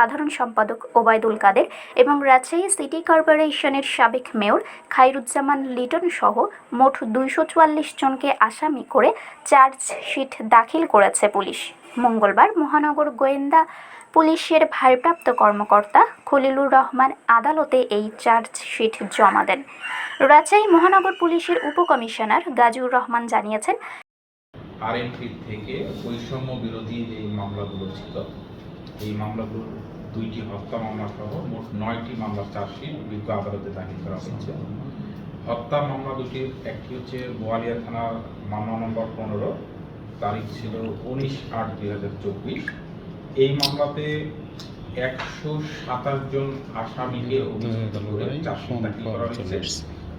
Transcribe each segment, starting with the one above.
সাধারণ সম্পাদক ওবায়দুল কাদের এবং রাজশাহী সিটি কর্পোরেশনের সাবেক মেয়র খাইরুজ্জামান লিটন সহ মোট দুইশো চুয়াল্লিশ জনকে আসামি করে চার্জশিট দাখিল করেছে পুলিশ। মঙ্গলবার মহানগর গোয়েন্দা পুলিশের ভারপ্রাপ্ত কর্মকর্তা খলিলুর রহমান আদালতে এই চার্জশিট জমা দেন। রাজশাহী মহানগর পুলিশের উপকমিশনার গাজীউর রহমান জানিয়েছেন আরএনপি থেকে বৈষম্য বিরোধী যে মামলাগুলো ছিল এই মামলাগুলোর দুইটি হত্যা মামলা সহ মোট নয়টি মামলার চার্জশিট বিজ্ঞ আদালতে দাখিল করা হয়েছে। হত্যা মামলা দুটির একটি হচ্ছে বোয়ালিয়া থানার মামলা নম্বর পনেরো তারিখ ছিল উনিশ আট দুই হাজার চব্বিশ। এই মামলাতে একশো সাতাশ জন আসামিকে অভিযুক্ত করে চার্জশিট দাখিল করা হয়েছে।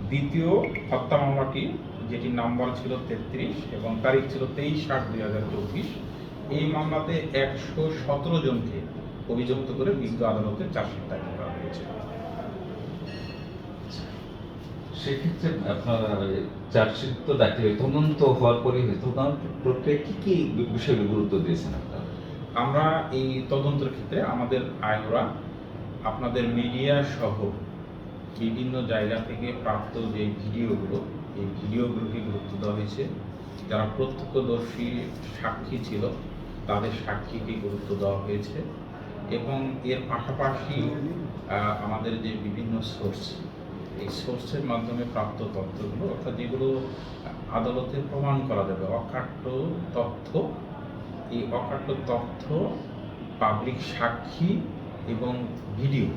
দ্বিতীয় হত্যা মামলাটি যেটির নাম্বার ছিল তেত্রিশ এবং তারিখ ছিল তেইশ আট দুই হাজার চব্বিশ। এই মামলাতে একশো সতেরো জনকে অভিযুক্ত করে বিজ্ঞ আদালতে চার্জশিট দাখিল করা হয়েছে। সেক্ষেত্রে আপনার চার্জশিট তো দাখিল তদন্ত হওয়ার পরে তদন্ত প্রক্রিয়া কি কি বিষয়ে গুরুত্ব দিয়েছেন আপনারা? আমরা এই তদন্তের ক্ষেত্রে আমাদের আয়োরা আপনাদের মিডিয়া সহ বিভিন্ন জায়গা থেকে প্রাপ্ত যে ভিডিওগুলো এই ভিডিওগুলোকে গুরুত্ব দেওয়া হয়েছে। যারা প্রত্যক্ষদর্শী সাক্ষী ছিল তাদের সাক্ষীকে গুরুত্ব দেওয়া হয়েছে এবং এর পাশাপাশি আমাদের যে বিভিন্ন সোর্স এই সোর্সের মাধ্যমে প্রাপ্ত তথ্যগুলো, অর্থাৎ যেগুলো আদালতে প্রমাণ করা যাবে, অকাট্য তথ্য, এই অকাট্য তথ্য পাবলিক সাক্ষী এবং ভিডিও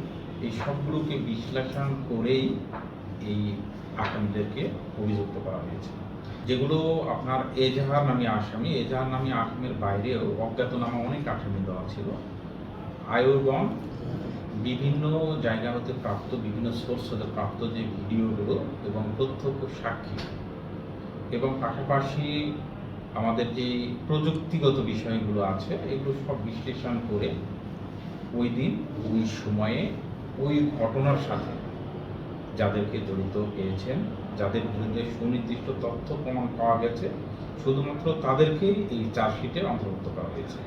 এই সবগুলোকে বিশ্লেষণ করেই এই আসামিদেরকে অভিযুক্ত করা হয়েছে। যেগুলো আপনার এজাহার নামী আসামি এজাহার নামী আসামির বাইরেও অজ্ঞাতনামা অনেক আসামি দেওয়া ছিল। আয়োগণ বিভিন্ন জায়গা হতে প্রাপ্ত, বিভিন্ন সোর্স হতে প্রাপ্ত যে ভিডিওগুলো এবং প্রত্যক্ষ সাক্ষী। এবং পাশাপাশি আমাদের যে প্রযুক্তিগত বিষয়গুলো আছে, এগুলো সব বিশ্লেষণ করে ওই দিন, ওই সময়ে ওই ঘটনার সাথে যাদেরকে জড়িত পেয়েছেন, যাদের বিরুদ্ধে সুনির্দিষ্ট তথ্য প্রমাণ পাওয়া গেছে, শুধুমাত্র তাদেরকেই এই চার্জশিটে অন্তর্ভুক্ত করা হয়েছে।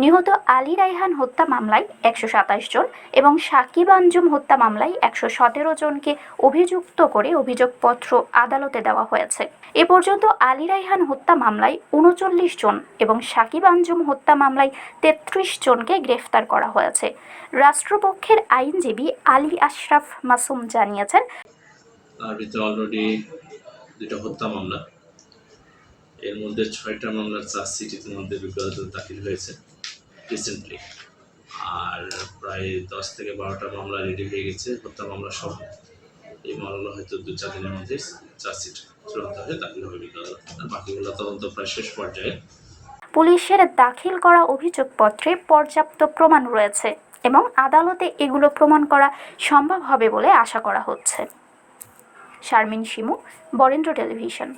নিহত আলী রাইহান হত্যা মামলায় একশো সাতাশ জন এবং সাকিব আঞ্জুম হত্যা মামলায় একশো সতেরো জনকে অভিযুক্ত করে অভিযোগপত্র আদালতে দেওয়া হয়েছে। এ পর্যন্ত আলী রাইহান হত্যা মামলায় উনচল্লিশ জন এবং সাকিব আঞ্জুম হত্যা মামলায় তেত্রিশ জনকে গ্রেফতার করা হয়েছে। রাষ্ট্রপক্ষের আইনজীবী আলী আশরাফ মাসুম জানিয়েছেন এর মধ্যে ছয়টা মামলার চার্জশিট ইতিমধ্যে বিজ্ঞাপন দাখিল হয়েছে। রিসেন্টলি আর প্রায় দশ থেকে বারোটা মামলা রেডি হয়ে গেছে, হত্যা মামলা সহ। এই মামলাগুলো হয়তো দু চার দিনের মধ্যে চার্জশিট চূড়ান্ত হয়ে দাখিল হবে আর বাকিগুলো তদন্ত প্রায় শেষ পর্যায়ে। পুলিশের দাখিল করা অভিযোগপত্রে পর্যাপ্ত প্রমাণ রয়েছে এবং আদালতে এগুলো প্রমাণ করা সম্ভব হবে বলে আশা করা হচ্ছে। শারমিন শিমু, বরেন্দ্র টেলিভিশন।